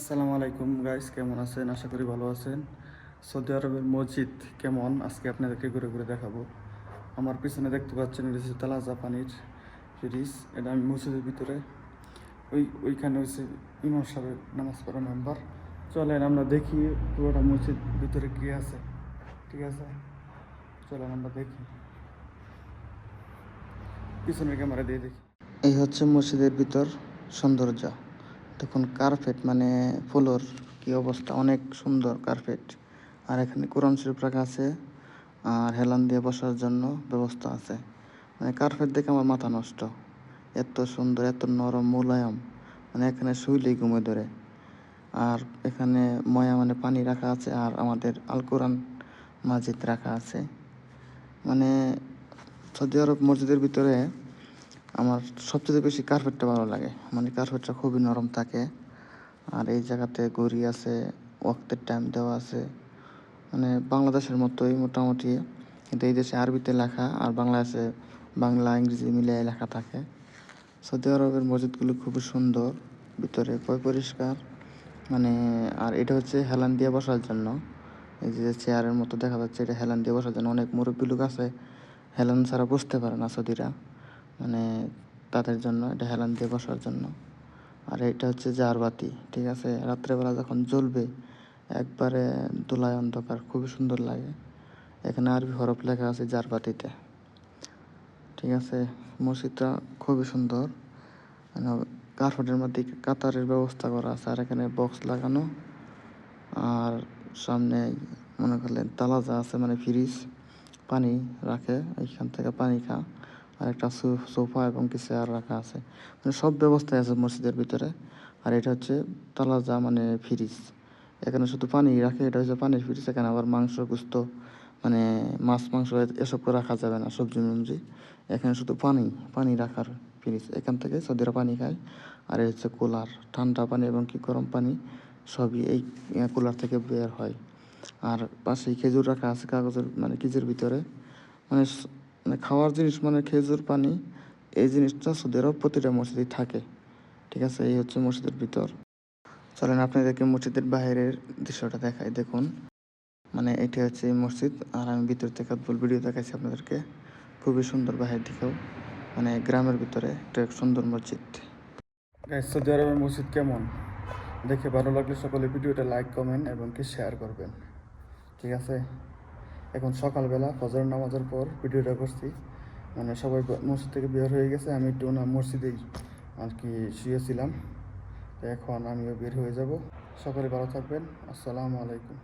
আসসালামু আলাইকুম গাইস কেমন আছেন? আশা করি ভালো আছেন। সৌদি আরবের মসজিদ কেমন? আজকে আপনাদেরকে ঘুরে ঘুরে দেখাবো। আমার পিছনে দেখতে পাচ্ছেন এটা হচ্ছে তালাজা পানির ফ্রিজ। এটা আমি মসজিদের ভিতরে ওই, ওইখানে হচ্ছে ইমাম সাহেবের নামাজ পড়া মেম্বার। চলেন আমরা দেখি পুরোটা মসজিদ ভিতরে কি আছে। ঠিক আছে? চলেন আমরা দেখি। পিছনের ক্যামেরা দিয়ে দেখি। এই হচ্ছে মসজিদের ভিতর সৌন্দর্য। দেখুন কার্পেট মানে ফুলোর কি অবস্থা? অনেক সুন্দর কার্পেট আর এখানে কোরআন শরীফ রাখা আছে, আর হেলান দিয়ে বসার জন্য ব্যবস্থা আছে। মানে কার্পেট দেখে আমার মাথা নষ্ট। এত সুন্দর, এত নরম মোলায়ম। মানে এখানে শুইলেই ঘুমে ধরে। আর এখানে ময়া মানে পানি রাখা আছে, আর আমাদের আল কোরআন মাজিদ রাখা আছে। মানে সৌদি আরব মসজিদের ভিতরে আমার সবচেয়ে বেশি কার্পেটটা ভালো লাগে। মানে কার্পেটটা খুবই নরম থাকে। আর এই জায়গাতে গড়ি আছে, ওয়াক্তের টাইম দেওয়া আছে। মানে বাংলাদেশের মতোই মোটামুটি। কিন্তু এই দেশে আরবিতে লেখা আর বাংলাদেশে বাংলা, ইংরেজি মিলিয়ে লেখা থাকে। সৌদি আরবের মসজিদগুলো খুবই সুন্দর, ভিতরে কয় পরিষ্কার। মানে আর এটা হচ্ছে হেলান দিয়ে বসার জন্য। এই যে চেয়ারের মতো দেখা যাচ্ছে, এটা হেলান দিয়ে বসার জন্য। অনেক মুরব্বী লোক আছে, হেলান ছাড়া বসতে পারে না সৌদিরা। মানে তাদের জন্য, এটা হেলান দিয়ে বসার জন্য। আর এটা হচ্ছে জারবাতি, ঠিক আছে? রাত্রেবেলা যখন জ্বলবে, একবারে দোলায় অন্ধকার, খুবই সুন্দর লাগে। এখানে আরবি হরফ লেখা আছে জারবাতিতে, ঠিক আছে? মসজিদটা খুবই সুন্দর। মানে কার্পেটের মধ্যে কাতারের ব্যবস্থা করা আছে, আর এখানে বক্স লাগানো। আর সামনে মনে করলেন তালাজা আছে মানে ফ্রিজ, পানি রাখে, এইখান থেকে পানি খা। আর একটা সোফা এবং কি চেয়ার রাখা আছে। মানে সব ব্যবস্থাই আছে মসজিদের ভিতরে। আর এটা হচ্ছে তালাজা মানে ফ্রিজ। এখানে শুধু পানি রাখে, এটা হচ্ছে পানির ফ্রিজ। এখানে আবার মাংস, গুস্ত মানে মাছ, মাংস এসব রাখা যাবে না, সবজি মবজি এখানে শুধু পানি পানি রাখার ফ্রিজ। এখান থেকে সৌদিরা পানি খায়। আর এই হচ্ছে কুলার। ঠান্ডা পানি এবং কি গরম পানি সবই এই কুলার থেকে বের হয়। আর পাশেই খেজুর রাখা আছে কাগজের মানে কিজের ভিতরে। মানে মানে খাওয়ার জিনিস মানে খেজুর, পানি, এই জিনিসটা সৌদি আরব প্রতিটা মসজিদেই থাকে। ঠিক আছে? এই হচ্ছে মসজিদের ভিতর। চলেন আপনাদেরকে মসজিদের বাইরের দৃশ্যটা দেখাই। দেখুন মানে এটা হচ্ছে এই মসজিদ। আর আমি ভিতর থেকে ফুল ভিডিও দেখাইছি আপনাদেরকে। খুবই সুন্দর বাইরের দিকেও। মানে গ্রামের ভিতরে একটা সুন্দর মসজিদ। সৌদি আরবের মসজিদ কেমন? দেখে ভালো লাগলে সকলে ভিডিওটা লাইক কমেন্ট এবং কি শেয়ার করবেন। ঠিক আছে? এখন সকালবেলা ফজর নামাজের পর ভিডিওটা করছি। মানে সবাই মসজিদ থেকে বের হয়ে গেছে, আমি একটু না মসজিদেই আর কি শুয়েছিলাম। তো এখন আমিও বের হয়ে যাব। সকলে ভালো থাকবেন। আসসালামু আলাইকুম।